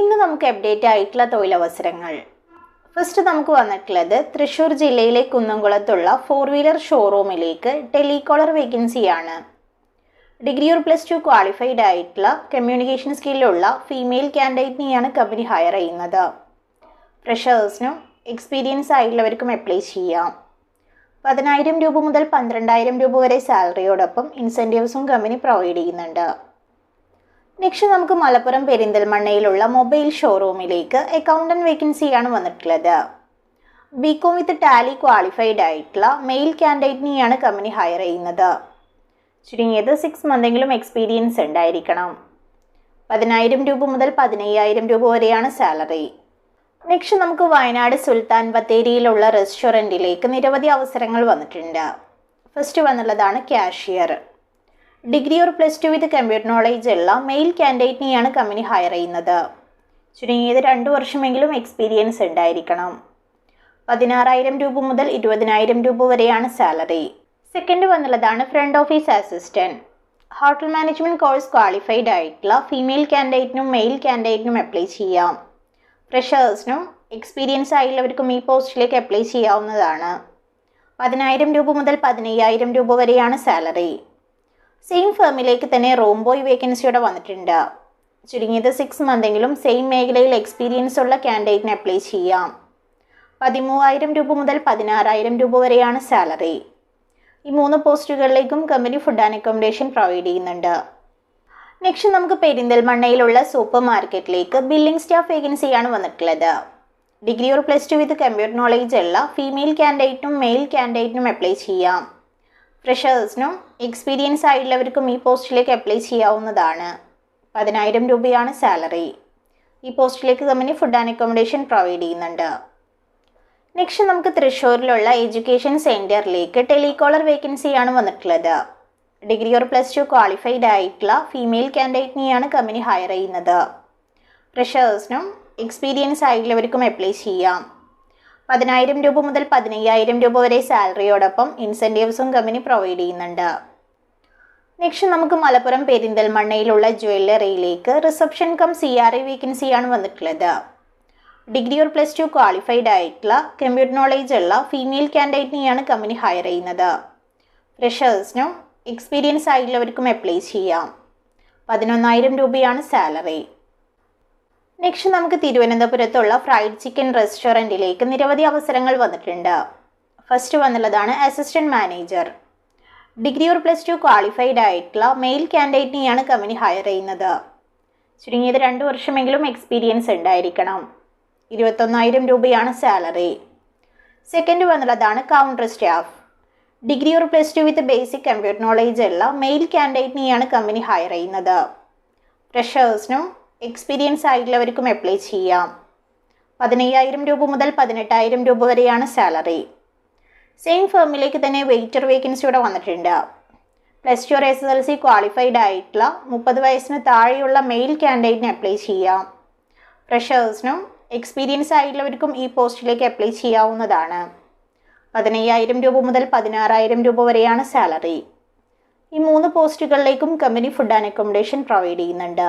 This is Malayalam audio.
ഇന്ന് നമുക്ക് അപ്ഡേറ്റ് ആയിട്ടുള്ള തൊഴിലവസരങ്ങൾ. ഫസ്റ്റ് നമുക്ക് വന്നിട്ടുള്ളത് തൃശ്ശൂർ ജില്ലയിലെ കുന്നംകുളത്തുള്ള ഫോർ വീലർ ഷോറൂമിലേക്ക് ടെലികോളർ വേക്കൻസിയാണ് degree or plus two qualified ആയിട്ടുള്ള കമ്മ്യൂണിക്കേഷൻ സ്കില്ലുള്ള ഫീമെയിൽ കാൻഡിഡേറ്റിനെയാണ് കമ്പനി ഹയർ ചെയ്യുന്നത്. ഫ്രഷേഴ്സിനും എക്സ്പീരിയൻസ് ആയിട്ടുള്ളവർക്കും അപ്ലൈ ചെയ്യാം. പതിനായിരം രൂപ മുതൽ പന്ത്രണ്ടായിരം രൂപ വരെ സാലറിയോടൊപ്പം ഇൻസെന്റീവ്സും കമ്പനി പ്രൊവൈഡ് ചെയ്യുന്നുണ്ട്. നെക്സ്റ്റ് നമുക്ക് മലപ്പുറം പെരിന്തൽമണ്ണയിലുള്ള മൊബൈൽ ഷോറൂമിലേക്ക് അക്കൗണ്ടന്റ് വേക്കൻസിയാണ് വന്നിട്ടുള്ളത്. B com with tally qualified ആയിട്ടുള്ള മെയിൽ കാൻഡിഡേറ്റിനെയാണ് കമ്പനി ഹയർ ചെയ്യുന്നത്. ചുരുങ്ങിയത് സിക്സ് മന്തെങ്കിലും എക്സ്പീരിയൻസ് ഉണ്ടായിരിക്കണം. പതിനായിരം രൂപ മുതൽ പതിനയ്യായിരം രൂപ വരെയാണ് സാലറി നെക്സ്റ്റ് നമുക്ക് വയനാട് സുൽത്താൻ ബത്തേരിയിലുള്ള റെസ്റ്റോറന്റിലേക്ക് നിരവധി അവസരങ്ങൾ വന്നിട്ടുണ്ട്. First വന്നുള്ളതാണ് cashier degree or plus two with computer knowledge ഉള്ള മെയിൽ കാൻഡിഡേറ്റിനെയാണ് കമ്പനി ഹയർ ചെയ്യുന്നത്. ചുരുങ്ങിയത് രണ്ട് വർഷമെങ്കിലും എക്സ്പീരിയൻസ് ഉണ്ടായിരിക്കണം. പതിനാറായിരം രൂപ മുതൽ ഇരുപതിനായിരം രൂപ വരെയാണ് salary second വന്നുള്ളതാണ് front office assistant hotel management course qualified ആയിട്ടുള്ള ഫീമെയിൽ കാൻഡിഡേറ്റിനും മെയിൽ കാൻഡിഡേറ്റിനും അപ്ലൈ ചെയ്യാം. ഫ്രഷേഴ്സിനും എക്സ്പീരിയൻസ് ആയിട്ടുള്ളവർക്കും ഈ പോസ്റ്റിലേക്ക് അപ്ലൈ ചെയ്യാവുന്നതാണ്. പതിനായിരം രൂപ മുതൽ പതിനയ്യായിരം രൂപ വരെയാണ് സാലറി സെയിം ഫേമിലേക്ക് തന്നെ റൂം ബോയ് വേക്കൻസിയോടെ വന്നിട്ടുണ്ട്. ചുരുങ്ങിയത് സിക്സ് മന്തെങ്കിലും സെയിം മേഖലയിൽ എക്സ്പീരിയൻസ് ഉള്ള കാൻഡിഡേറ്റിന് അപ്ലൈ ചെയ്യാം. പതിമൂവായിരം രൂപ മുതൽ പതിനാറായിരം രൂപ വരെയാണ് സാലറി ഈ മൂന്ന് പോസ്റ്റുകളിലേക്കും company food and accommodation provide ചെയ്യുന്നുണ്ട്. നെക്സ്റ്റ് നമുക്ക് പെരിന്തൽമണ്ണയിലുള്ള സൂപ്പർ മാർക്കറ്റിലേക്ക് ബില്ലിംഗ് സ്റ്റാഫ് വേക്കൻസിയാണ് വന്നിട്ടുള്ളത്. Degree or plus two with computer knowledge ഉള്ള ഫീമെയിൽ കാൻഡിഡേറ്റിനും മെയിൽ കാൻഡിഡേറ്റിനും അപ്ലൈ ചെയ്യാം. ഫ്രഷേഴ്സിനും എക്സ്പീരിയൻസ് ആയിട്ടുള്ളവർക്കും ഈ പോസ്റ്റിലേക്ക് അപ്ലൈ ചെയ്യാവുന്നതാണ്. പതിനായിരം രൂപയാണ് സാലറി ഈ പോസ്റ്റിലേക്ക് company food and accommodation provide ചെയ്യുന്നുണ്ട്. നെക്സ്റ്റ് നമുക്ക് തൃശ്ശൂരിലുള്ള എഡ്യൂക്കേഷൻ സെന്ററിലേക്ക് ടെലികോളർ വേക്കൻസിയാണ് വന്നിട്ടുള്ളത്. Degree or plus two qualified ആയിട്ടുള്ള ഫീമെയിൽ കാൻഡിഡേറ്റിനെയാണ് കമ്പനി ഹയർ ചെയ്യുന്നത്. ഫ്രഷേഴ്സിനും എക്സ്പീരിയൻസ് ആയിട്ടുള്ളവർക്കും അപ്ലൈ ചെയ്യാം. പതിനായിരം രൂപ മുതൽ പതിനയ്യായിരം രൂപ വരെ സാലറിയോടൊപ്പം ഇൻസെന്റീവ്സും കമ്പനി പ്രൊവൈഡ് ചെയ്യുന്നുണ്ട്. നെക്സ്റ്റ് നമുക്ക് മലപ്പുറം പെരിന്തൽമണ്ണയിലുള്ള ജ്വല്ലറിയിലേക്ക് reception cum C R I വേക്കൻസിയാണ് വന്നിട്ടുള്ളത്. Degree or plus two qualified ആയിട്ടുള്ള കമ്പ്യൂട്ടർ നോളേജ് ഉള്ള ഫീമെയിൽ കാൻഡിഡേറ്റിനെയാണ് കമ്പനി ഹയർ ചെയ്യുന്നത്. ഫ്രഷേഴ്സിനും എക്സ്പീരിയൻസ് ആയിട്ടുള്ളവർക്കും അപ്ലൈ ചെയ്യാം. പതിനൊന്നായിരം രൂപയാണ് സാലറി നെക്സ്റ്റ് നമുക്ക് തിരുവനന്തപുരത്തുള്ള ഫ്രൈഡ് ചിക്കൻ റെസ്റ്റോറന്റിലേക്ക് നിരവധി അവസരങ്ങൾ വന്നിട്ടുണ്ട്. First വന്നുള്ളതാണ് assistant manager degree or plus two qualified ആയിട്ടുള്ള മെയിൽ കാൻഡിഡേറ്റിനെയാണ് കമ്പനി ഹയർ ചെയ്യുന്നത്. ചുരുങ്ങിയത് രണ്ട് വർഷമെങ്കിലും എക്സ്പീരിയൻസ് ഉണ്ടായിരിക്കണം. ഇരുപത്തൊന്നായിരം രൂപയാണ് salary second വന്നുള്ളതാണ് counter staff degree or plus two with basic computer knowledge ഉള്ള മെയിൽ കാൻഡിഡേറ്റിനെയാണ് കമ്പനി ഹയർ ചെയ്യുന്നത്. ഫ്രഷേഴ്സിനും എക്സ്പീരിയൻസ് ആയിട്ടുള്ളവർക്കും അപ്ലൈ ചെയ്യാം. പതിനയ്യായിരം രൂപ മുതൽ പതിനെട്ടായിരം രൂപ വരെയാണ് സാലറി സെയിം ഫേമിലേക്ക് തന്നെ വെയിറ്റർ ഇവിടെ വന്നിട്ടുണ്ട്. Plus two S L C qualified ആയിട്ടുള്ള മുപ്പത് വയസ്സിന് താഴെയുള്ള മെയിൽ കാൻഡിഡേറ്റിന് അപ്ലൈ ചെയ്യാം. ഫ്രഷേഴ്സിനും എക്സ്പീരിയൻസ് ആയിട്ടുള്ളവർക്കും ഈ പോസ്റ്റിലേക്ക് അപ്ലൈ ചെയ്യാവുന്നതാണ്. പതിനയ്യായിരം രൂപ മുതൽ പതിനാറായിരം രൂപ വരെയാണ് സാലറി ഈ മൂന്ന് പോസ്റ്റുകളിലേക്കും company food and accommodation provide ചെയ്യുന്നുണ്ട്.